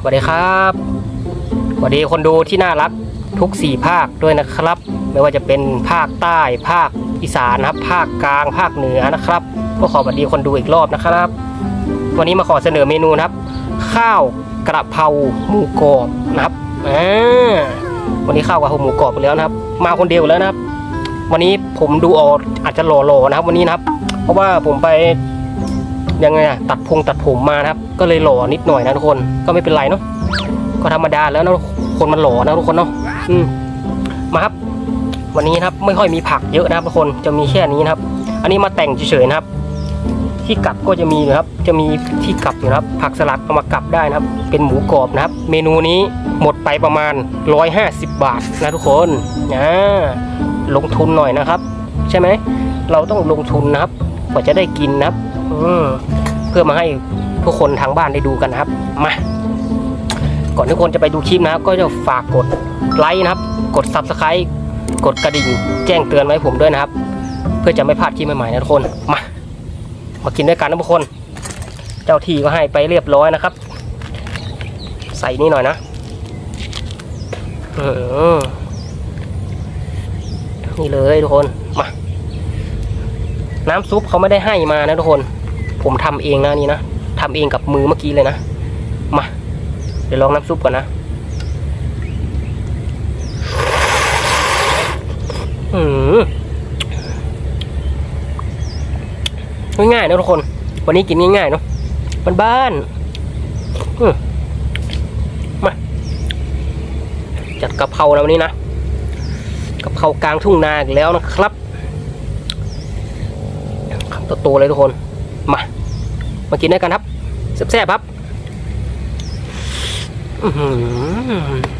สวัสดีครับสวัสดีคนดูที่น่ารักทุกสี่ภาคด้วยนะครับ ไม่ว่าจะเป็นภาคใต้ภาคอีสานนะครับ ภาคกลางภาคเหนือนะครับ ก็ขอสวัสดีคนดูอีกรอบนะครับ วันนี้มาขอเสนอเมนูนะครับ ข้าวกระเพราหมูกรอบนะครับวันนี้ข้าวกระเพราหมูกรอบไปแล้วนะครับ มาคนเดียวแล้วนะครับ วันนี้ผมดูออกอาจจะหล่อๆนะครับ วันนี้นะครับ เพราะว่าผมไป ยังไงอะตัดพงตัดผมมานะครับ ก็เลยหล่อนิดหน่อยนะทุกคนก็ไม่เป็นไรเนาะก็ธรรมดาแล้วนะคนมันหล่อนะทุกคนเนาะอืมมาครับ วันนี้นะครับไม่ค่อยมีผักเยอะนะครับทุกคนจะมีแค่นี้นะครับ อันนี้มาแต่งเฉยๆนะครับ ที่กลับก็จะมีนะครับ จะมีที่กลับอยู่นะครับ ผักสลัดเอามากลับได้นะครับ เป็นหมูกรอบนะครับ เมนูนี้หมดไปประมาณ 150 บาทนะทุกคนนะลงทุนหน่อยนะครับ ใช่ไหมเราต้องลงทุนนะครับกว่าจะได้กินนะครับ อืมเพื่อมาให้ทุกคนทางบ้านได้ดูกันนะครับ มา ก่อนที่คนจะไปดูคลิปนะครับ ก็จะฝากกดไลค์นะครับ กด subscribe กดกระดิ่งแจ้งเตือนไว้ผมด้วยนะครับ เพื่อจะไม่พลาดคลิปใหม่ๆนะทุกคน มา มากินด้วยกันนะทุกคน เจ้าที่ก็ให้ไปเรียบร้อยนะครับ ใส่นี่หน่อยนะอืมนี่เลยทุกคน มา น้ำซุปเขาไม่ได้ให้มานะทุกคน ผมทำเองนะนี่นะทำเองกับมือเมื่อกี้เลยนะ มา เดี๋ยวลองน้ำซุปก่อนนะ อืมง่ายๆนะทุกคน วันนี้กินง่ายๆเนาะบ้านๆมมาจัดกะเพราแล้ววันนี้นะกะเพรากลางทุ่งนาอีกแล้วนะครับคำโตๆเลยทุกคน มา มากินด้วยกันครับแซ่บๆครับอือหือ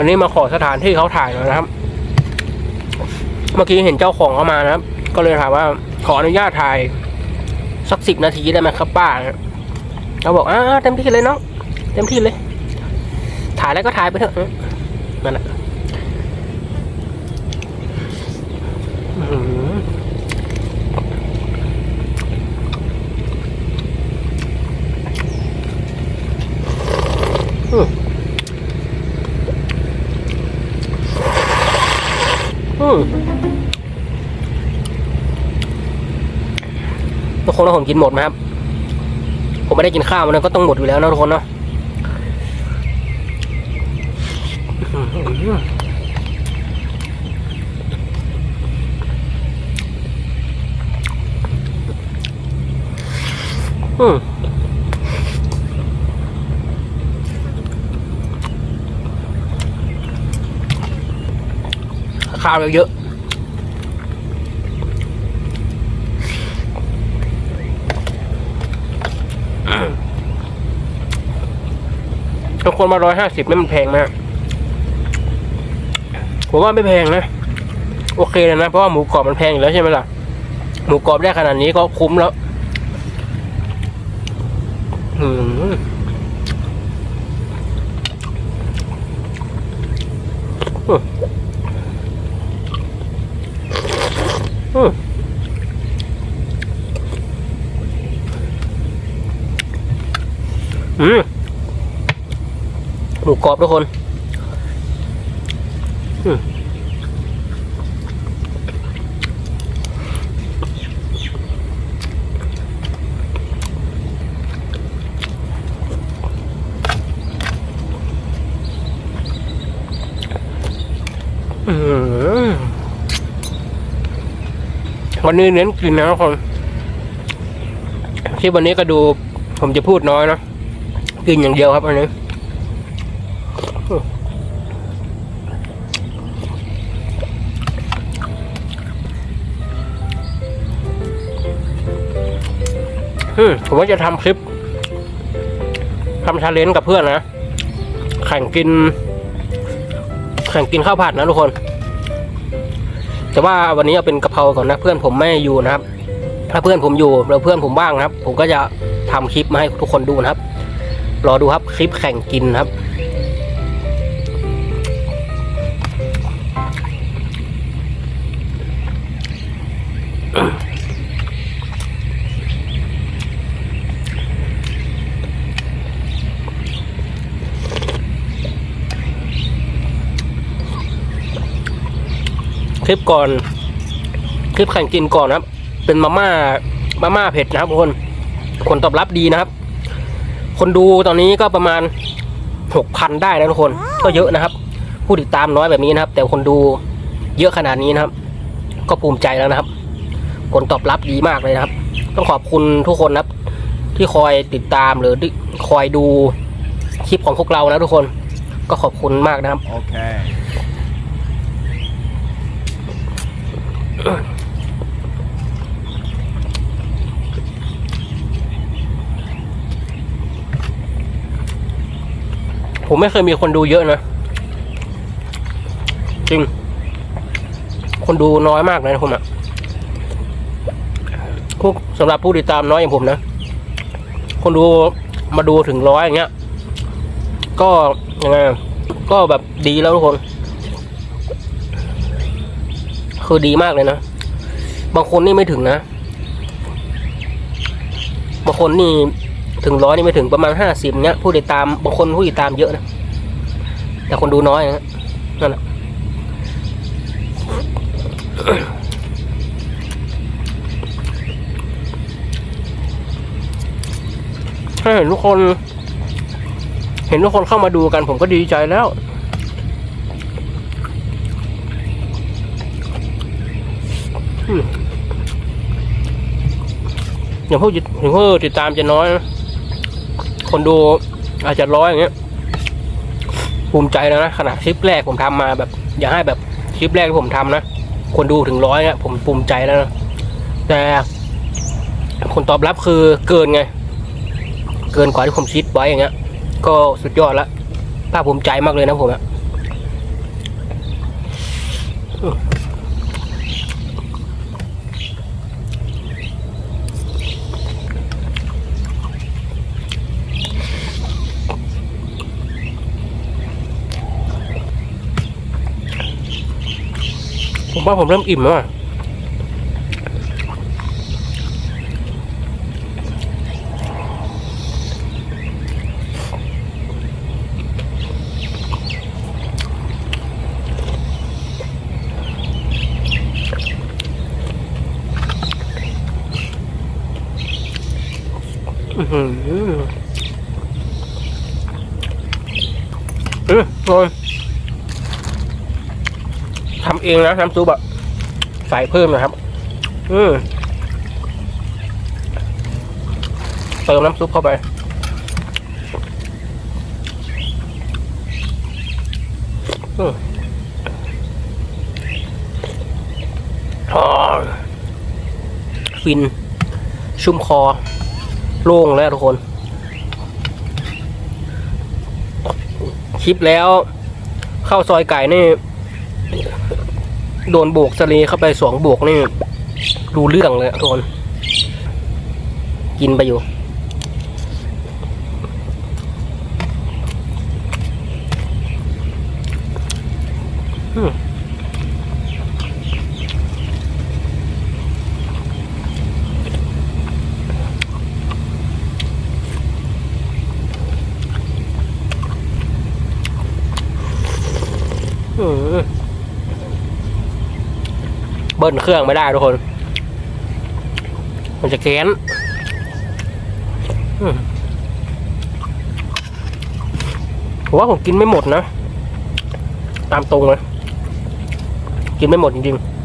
วันนี้มาขอสถานที่เขาถ่ายหน่อยนะครับ เมื่อกี้เห็นเจ้าของเข้ามานะครับ ก็เลยถามว่าขออนุญาตถ่ายสักสิบนาทีได้ไหมครับป้าเขาบอกอ่าเต็มที่เลยน้องเต็มที่เลย ถ่ายแล้วก็ถ่ายไปเถอะนั่นแหละอื้อหืออืมอืม ทุกคนว่าผมกินหมดไหมครับ ผมไม่ได้กินข้าวมันก็ต้องหมดอยู่แล้วนะทุกคนเนาะอืมข้าวเยอะ ๆทุกคนมาร้อยห้าสิบนี่มันแพงมากผมว่าไม่แพงนะ โอเคเลยนะ เพราะว่าหมูกรอบมันแพงอยู่แล้วใช่ไหมล่ะ หมูกรอบได้ขนาดนี้ก็คุ้มแล้ว อืมอืมอืมอืม หมูกรอบทุกคนวันนี้เน้นกินนะทุกคนที่วันนี้ก็ดูผมจะพูดน้อยนะกินอย่างเดียวครับอันนี้ อืมผมว่าจะทำคลิปทำชาเลนจ์กับเพื่อนนะแข่งกิน แข่งกินข้าวผัดนะทุกคน แต่ว่าวันนี้เอาเป็นกะเพราก่อนนะ เพื่อนผมไม่อยู่นะครับ ถ้าเพื่อนผมอยู่แล้วเพื่อนผมว่างนะครับ ผมก็จะทำคลิปมาให้ทุกคนดูนะครับ รอดูครับคลิปแข่งกินครับ คลิปก่อน คลิปแข่งกินก่อนนะครับ เป็นมาม่ามาม่าเผ็ดนะครับทุกคนคนตอบรับดีนะครับ คนดูตอนนี้ก็ประมาณหกพันได้นะทุกคน ก็เยอะนะครับ ผู้ติดตามน้อยแบบนี้นะครับ แต่คนดูเยอะขนาดนี้นะครับ ก็ภูมิใจแล้วนะครับ ผลตอบรับดีมากเลยนะครับ ต้องขอบคุณทุกคนนะครับ ที่คอยติดตามหรือคอยดูคลิปของพวกเรานะทุกคน ก็ขอบคุณมากนะครับ Okay. ผมไม่เคยมีคนดูเยอะนะ จริง คนดูน้อยมากเลยนะผมอะพวกสำหรับผู้ติดตามน้อยอย่างผมนะ คนดูมาดูถึงร้อยอย่างเงี้ย ก็ยังไง ก็แบบดีแล้วทุกคน คือดีมากเลยนะ บางคนนี่ไม่ถึงนะ บางคนนี่ถึงร้อยนี่ไม่ถึงประมาณห้าสิบเนี้ยผู้ติดตามบางคนผู้ติดตามเยอะนะ แต่คนดูน้อยนะนั่นแหละถ้าเห็นทุกคน เห็นทุกคนเข้ามาดูกันผมก็ดีใจแล้ว อย่างผู้ติดถึงผู้ติดตามจะน้อยนะคนดูอาจจะร้อยอย่างเงี้ย ภูมิใจแล้วนะขนาดคลิปแรกผมทำมาแบบ อยากให้แบบคลิปแรกที่ผมทำนะคนดูถึงร้อยเนี่ยผมภูมิใจแล้วนะแต่ผลตอบรับคือเกินไง เกินกว่าที่ผมคิดไว้อย่างเงี้ย ก็สุดยอดละภาคภูมิใจมากเลยนะผมอะ ว่าผมเริ่มอิ่มแล้วอะอือหืออืมอร่อย ทำเองนะน้ำซุปอะใส่เพิ่มนะครับ อืมเติมน้ำซุปเข้าไป อืมฟิน ชุ่มคอ โล่งแล้วทุกคน คลิปแล้ว ข้าวซอยไก่นี่ โดนโบกสลีเข้าไปสองโบกนี่รู้เรื่องเลยทุกคน กินไปอยู่ อืมอืม เบิ้ลเครื่องไม่ได้ทุกคน มันจะแค้นผมว่าผมกินไม่หมดนะ ตามตรงเลยกินไม่หมดจริงๆ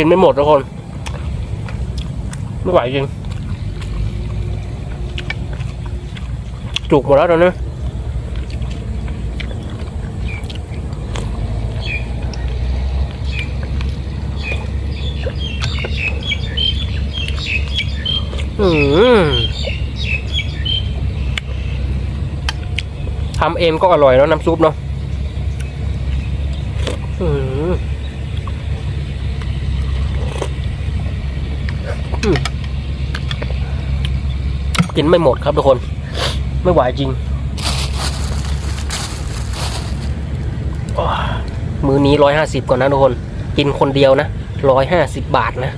กินไม่หมดทุกคน ไม่ไหวจริง จุกหมดแล้วตอนนี้ทำเองก็อร่อยแล้วน้ำซุปเนาะอืมอืม กินไม่หมดครับทุกคน ไม่ไหวจริงโอ้ยมือนี้ร้อยห้าสิบก่อนนะทุกคน กินคนเดียวนะร้อยห้าสิบบาทนะ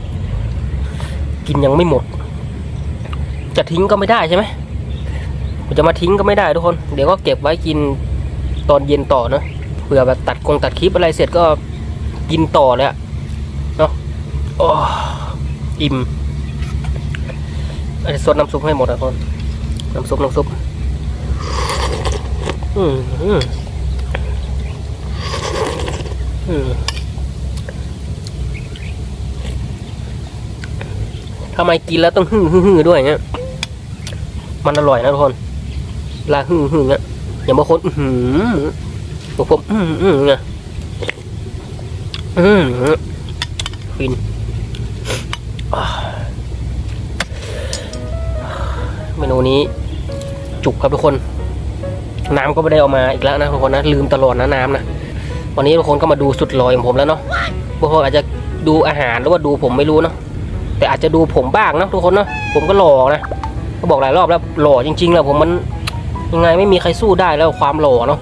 กินยังไม่หมด จะทิ้งก็ไม่ได้ใช่ไหมผมจะมาทิ้งก็ไม่ได้ทุกคน เดี๋ยวก็เก็บไว้กินตอนเย็นต่อเนอะเผื่อแบบตัดกงตัดคลิปอะไรเสร็จก็กินต่อเลยอะเนาะอ้อิ่ม เอาสดน้ำซุปให้หมดนะทุกคนน้ำซุปน้ำซุปอืมอืมอืมทำไมกินแล้วต้องฮึ่งฮึ่งฮึ่งด้วยเงี้ย มันอร่อยนะทุกคนลาฮึ่งฮึ่งอะอย่างบางคนอือหือบอกผมอืมอืมไงอืมฟิน เมนูนี้ จุกครับทุกคน น้ำก็ไม่ได้เอามาอีกแล้วนะทุกคนนะลืมตลอดนะน้ำนะวันนี้ทุกคนก็มาดูสุดลอยของผมแล้วเนาะบางคนอาจจะดูอาหารหรือว่าดูผมไม่รู้เนาะแต่อาจจะดูผมบ้างนะทุกคนเนาะผมก็หล่อนะก็บอกหลายรอบแล้วหล่อจริงๆแล้วผมมันยังไงไม่มีใครสู้ได้แล้วความหล่อเนาะ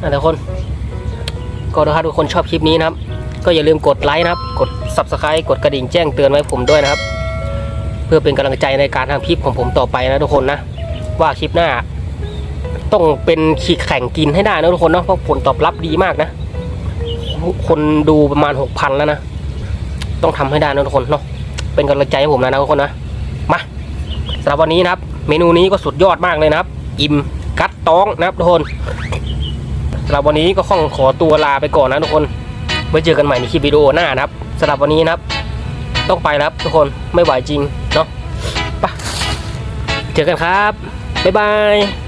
อะทุกคนก็ถ้าทุกคนชอบคลิปนี้นะครับ ก็อย่าลืมกดไลค์นะครับ กด subscribe กดกระดิ่งแจ้งเตือนไว้ผมด้วยนะครับ พื่อเป็นกำลังใจในการทำคลิปของผมต่อไปนะทุกคนนะ ว่าคลิปหน้า ต้องเป็นขีดแข่งกินให้ได้นะทุกคนเนาะเพราะผลตอบรับดีมากนะ คนดูประมาณหกพันแล้วนะ ต้องทำให้ได้นะทุกคนเนาะเป็นกำลังใจให้ผมนะนะทุกคนนะมาสำหรับวันนี้นะครับ เมนูนี้ก็สุดยอดมากเลยนะครับ อิ่มกัดต้องนะครับทุกคนสำหรับวันนี้ก็ข้องขอตัวลาไปก่อนนะทุกคนไว้เจอกันใหม่ในคลิปวิดีโอหน้านะครับสำหรับวันนี้นะครับ ต้องไปแล้วครับทุกคนไม่ไหวจริง ปะเจอกันครับ บ๊ายบาย